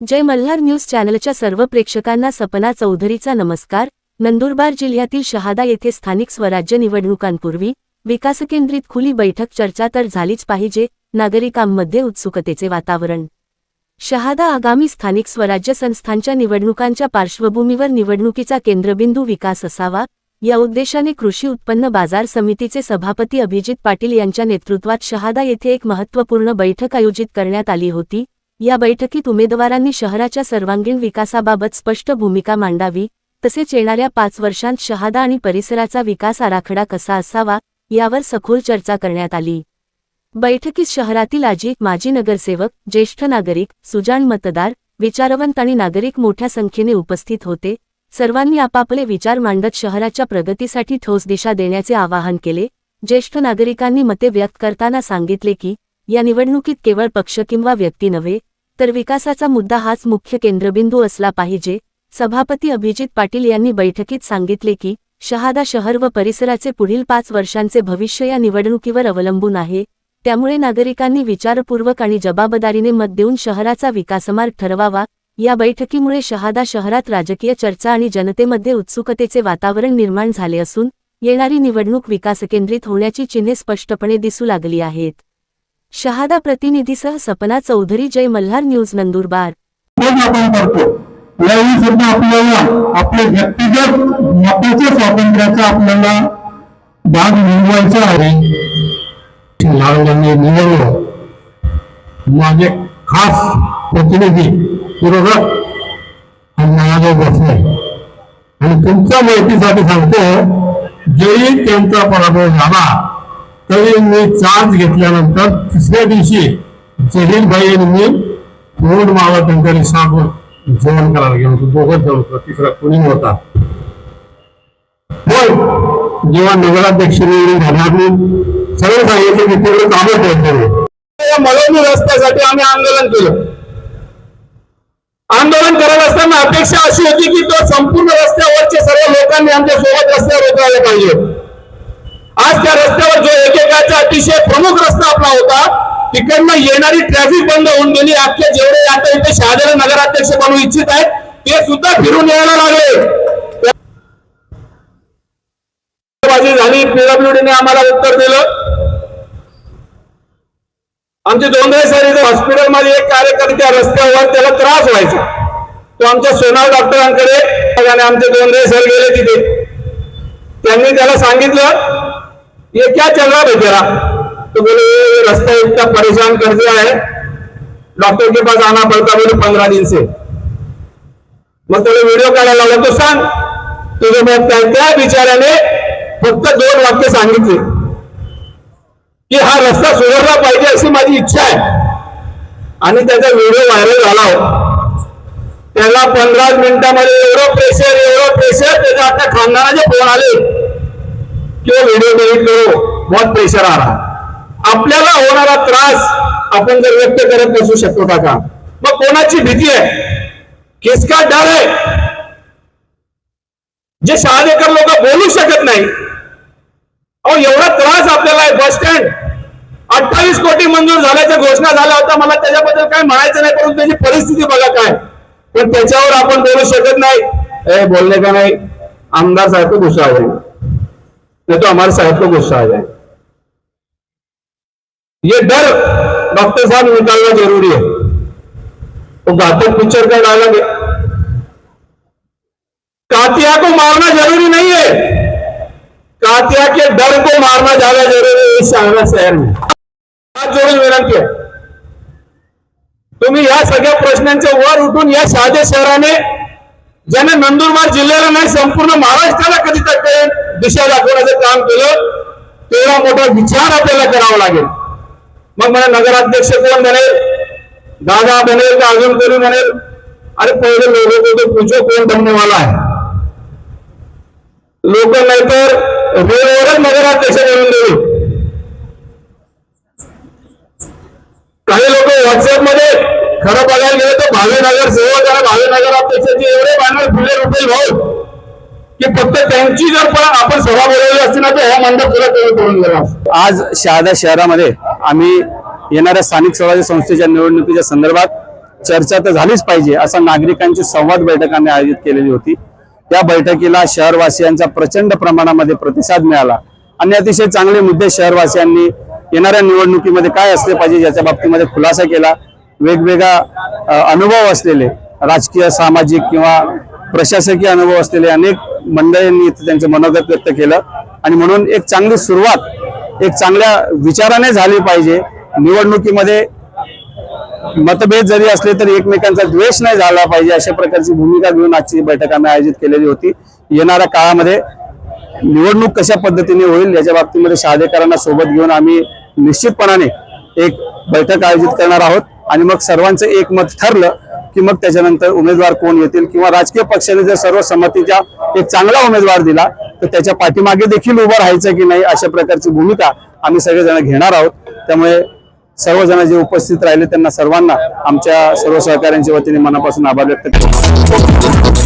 जय Malhar news चॅनलच्या सर्व प्रेक्षकांना सपना चौधरीचा नमस्कार. नंदुरबार जिल्ह्यातील शहादा येथे स्थानिक स्वराज्य निवडणुकांपूर्वी विकासकेंद्रित खुली बैठक चर्चा तर झालीच पाहिजे नागरिकांमध्ये उत्सुकतेचे वातावरण. शहादा आगामी स्थानिक स्वराज्य संस्थांच्या निवडणुकांच्या पार्श्वभूमीवर निवडणुकीचा केंद्रबिंदू विकास असावा या उद्देशाने कृषी उत्पन्न बाजार समितीचे सभापती अभिजित पाटील यांच्या नेतृत्वात शहादा येथे एक महत्त्वपूर्ण बैठक आयोजित करण्यात आली होती. या बैठकीत उमेदवारांनी शहराच्या सर्वांगीण विकासाबाबत स्पष्ट भूमिका मांडावी तसेच येणाऱ्या पाच वर्षांत शहादा आणि परिसराचा विकास आराखडा कसा असावा यावर सखोल चर्चा करण्यात आली. बैठकीत शहरातील आजी माजी नगरसेवक ज्येष्ठ नागरिक सुजाण मतदार विचारवंत आणि नागरिक मोठ्या संख्येने उपस्थित होते. सर्वांनी आपापले विचार मांडत शहराच्या प्रगतीसाठी ठोस दिशा देण्याचे आवाहन केले. ज्येष्ठ नागरिकांनी मते व्यक्त करताना सांगितले की या निवडणुकीत केवळ पक्ष किंवा व्यक्ती नव्हे तर विकासाचा मुद्दा हाच मुख्य केंद्रबिंदू असला पाहिजे सभापती अभिजित पाटील यांनी बैठकीत सांगितले की शहादा शहर व परिसराचे पुढील पाच वर्षांचे भविष्य या निवडणुकीवर अवलंबून आहे त्यामुळे नागरिकांनी विचारपूर्वक आणि जबाबदारीने मत देऊन शहराचा विकासमार्ग ठरवावा या बैठकीमुळे शहादा शहरात राजकीय चर्चा आणि जनतेमध्ये उत्सुकतेचे वातावरण निर्माण झाले असून येणारी निवडणूक विकासकेंद्रित होण्याची चिन्हे स्पष्टपणे दिसू लागली आहेत. शहादा प्रतिनिधीसह सपना चौधरी जय मल्हार न्यूज नंदुरबार. आपण करतो. यावेळी सुद्धा आपल्याला आपल्या व्यक्तिगत मताच्या स्वातंत्र्याचा आपल्याला भाग मिळवायचा आहे. लागल्याने निवडलं. माझे खास प्रतिनिधी बरोबर माझ्या बसले. आणि तुमच्या माहितीसाठी सांगतो जरी त्यांचा पराभव झाला. तरी मी चार्ज घेतल्यानंतर तिसऱ्या दिवशी जहीर भाई आणि मावा त्यांच्या रिसॉर्टवर जेवण करायला गेलो होतो. दोघंच जण होतो. तिसरा कोणी होता पण जेव्हा नगराध्यक्ष निवडून सर्व सांगितलं की तेवढं कामं ठेवतो मलोनी रस्त्यासाठी आम्ही आंदोलन केलं. आंदोलन करत असताना अपेक्षा अशी होती की तो संपूर्ण रस्त्यावरचे सर्व लोकांनी आमच्यासोबत रस्त्यावर उतरायला पाहिजे. आज त्या रस्त्यावर जो एकेकाचा अतिशय प्रमुख रस्ता आपला होता तिकडनं येणारी ट्रॅफिक बंद होऊन गेली. अख्खे जेवढे आता इथे शहादेला नगराध्यक्ष बनू इच्छित आहेत ते सुद्धा फिरून यायला लागले. झाली पीडब्ल्यूडीने आम्हाला उत्तर दिलं. आमचे दोंदरे सर इथे हॉस्पिटलमध्ये एक कार्यकर्ते त्या रस्त्यावर त्याला त्रास व्हायचा. तो आमच्या सोनार डॉक्टरांकडे आणि आमचे दोंदरे सर गेले तिथे. त्यांनी त्याला सांगितलं ये क्या चल रहा है तेरा तो बोले ये रास्ता इतना परेशान कर दिया है। डॉक्टर के पास आना पड़ता बोले पंद्रह दिन से। मग त्याला व्हिडिओ काढायला लावला तो सांग। तुझ्या मग त्या त्या बिचाऱ्याने फक्त दोन वाक्य सांगितले. की हा रस्ता सुधारला पाहिजे अशी माझी इच्छा आहे. आणि त्याचा व्हिडिओ व्हायरल झाला हो. त्याला पंधरा मिनिटामध्ये एवढं प्रेशर एवढं प्रेशर त्याच्या आता खानदानाचे फोन आले की व्हिडिओ डिलीट करो बहुत प्रेशर आ रहा आपल्याला होणारा त्रास आपण जर व्यक्त करत नसू शकतो का मग कोणाची भीती आहे? किसका डर आहे? जे शहादेकर लोक बोलू शकत नाही. अहो एवढा त्रास आपल्याला आहे बस स्टँड. अठ्ठावीस कोटी मंजूर झाल्याच्या घोषणा झाल्या होत्या मला त्याच्याबद्दल काय म्हणायचं नाही परंतु त्याची परिस्थिती बघा काय. पण त्याच्यावर आपण बोलू शकत नाही. ए बोलले का नाही? आमदार साहेब दुसरा गुस्सा नहीं तो हमारे साहब को गुस्सा आ जाए। ये डर डॉक्टर साहब निकालना ज़रूरी है। वो घातक पिक्चर का डायलॉग है कातिया को मारना ज़रूरी नहीं है। कातिया के डर को मारना ज़्यादा ज़रूरी है इस शहर शहर में। हात जोडून विनंती आहे तुम्ही या सगळ्या प्रश्नांच्या वर उठून या शहादे शहराने ज्याने नंदुरबार जिल्ह्याला नाही संपूर्ण महाराष्ट्राला कधी तक दिशा दाखवण्याचं काम केलं तेवढा मोठा विचार आपल्याला करावा लागेल. मग मला नगराध्यक्ष कोण म्हणेल दादा बनेल का अजून कोणी म्हणेल अरे पहिले लोक तो पूछो कोण बनने आहे. है लोक नाहीतर रेलवरच नगराध्यक्ष बनवून देऊ. काही लोक व्हॉट्सअपमध्ये खरं बघायला गेलं तर भावी नगर सेवक आणि भावी एवढे बॅनर फुले रुपये भाऊ की फक्त त्यांची जर पण आपण सभा बोलवली असती ना तर हा मंडप तुला कमी करून गेला आज शहादा शहरामध्ये आम्ही येणाऱ्या स्थानिक स्वराज्य संस्थेच्या निवडणुकीच्या संदर्भात चर्चा तर झालीच पाहिजे असा नागरिकांची संवाद बैठकांनी आयोजित केलेली होती. या बैठकीला शहरवासियांचा प्रचंड प्रमाणामध्ये प्रतिसाद मिळाला. आणि अतिशय चांगले मुद्दे शहरवासियांनी येणाऱ्या निवडणुकीमध्ये काय असले पाहिजे याच्या बाबतीमध्ये खुलासा केला. वेगवेगळा अनुभव असलेले राजकीय सामाजिक किंवा प्रशासकीय अनुभव असलेले अनेक मंडळींनी त्यांचं मनोगत व्यक्त केलं. आणि म्हणून एक चांगली सुरुवात एक चांगल्या विचाराने झाली पाहिजे. निवडणुकीमध्ये मतभेद जरी असले तरी एकमेकांचा द्वेष नाही झाला पाहिजे अशा प्रकारची भूमिका घेऊन आजची बैठक आम्ही आयोजित केलेली होती. येणाऱ्या काळामध्ये निवडणूक कशा पद्धतीने होईल याच्या बाबतीमध्ये शहादेकरांना सोबत घेऊन आम्ही निश्चितपणाने एक बैठक आयोजित करणार आहोत. आणि मग सर्वांचं एकमत ठरलं की मग त्याच्यानंतर उमेदवार कोण येतील किंवा राजकीय पक्षाने जर सर्व संमतीचा एक चांगला उमेदवार दिला तर त्याच्या पाठीमागे देखील उभं राहायचं की नाही अशा प्रकारची भूमिका आम्ही सगळेजण घेणार आहोत. त्यामुळे सर्वजण जे उपस्थित राहिले त्यांना सर्वांना आमच्या सर्व सहकाऱ्यांच्या वतीने मनापासून आभार व्यक्त करतो.